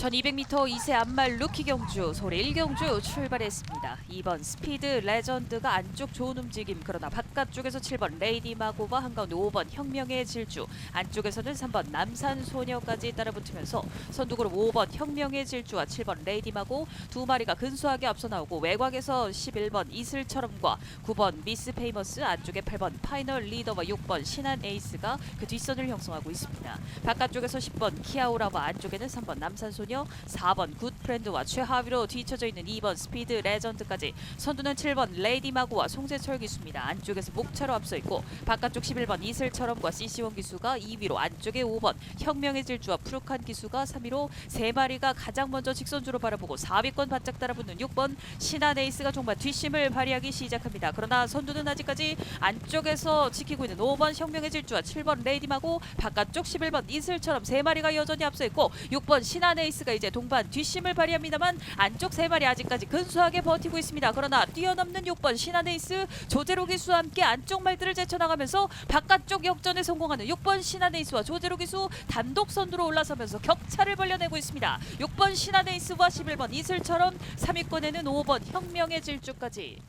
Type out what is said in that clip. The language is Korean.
1200m 2세 안말 루키 경주 소리 1경주 출발했습니다. 2번 스피드 레전드가 안쪽 좋은 움직임 그러나 바깥쪽에서 7번 레이디 마고와 한가운데 5번 혁명의 질주 안쪽에서는 3번 남산 소녀까지 따라붙으면서 선두그룹 5번 혁명의 질주와 7번 레이디 마고 두 마리가 근소하게 앞서 나오고 외곽에서 11번 이슬처럼과 9번 미스 페이머스 안쪽에 8번 파이널 리더와 6번 신한 에이스가 그 뒷선을 형성하고 있습니다. 바깥쪽에서 10번 키아오라와 안쪽에는 3번 남산 소녀, 4번 굿프렌드와 최하위로 뒤쳐져 있는 2번 스피드 레전드까지 선두는 7번 레이디 마고와 송재철 기수입니다. 안쪽에서 목차로 앞서 있고 바깥쪽 11번 이슬처럼과 CC원 기수가 2위로 안쪽에 5번 혁명의 질주와 푸르칸 기수가 3위로 세 마리가 가장 먼저 직선주로 바라보고 4위권 바짝 따라붙는 6번 신한 에이스가 종반 뒷심을 발휘하기 시작합니다. 그러나 선두는 아직까지 안쪽에서 지키고 있는 5번 혁명의 질주와 7번 레이디 마고 바깥쪽 11번 이슬처럼 세 마리가 여전히 앞서 있고 6번 신한 에이스 가 이제 동반 뒷심을 발휘합니다만 안쪽 세 마리 아직까지 근소하게 버티고 있습니다. 그러나 뛰어넘는 6번 신한 에이스 조제로 기수와 함께 안쪽 말들을 제쳐나가면서 바깥쪽 역전에 성공하는 6번 신한 에이스와 조제로 기수 단독 선두로 올라서면서 격차를 벌려내고 있습니다. 6번 신한 에이스와 11번 이슬처럼 3위권에는 5번 혁명의 질주까지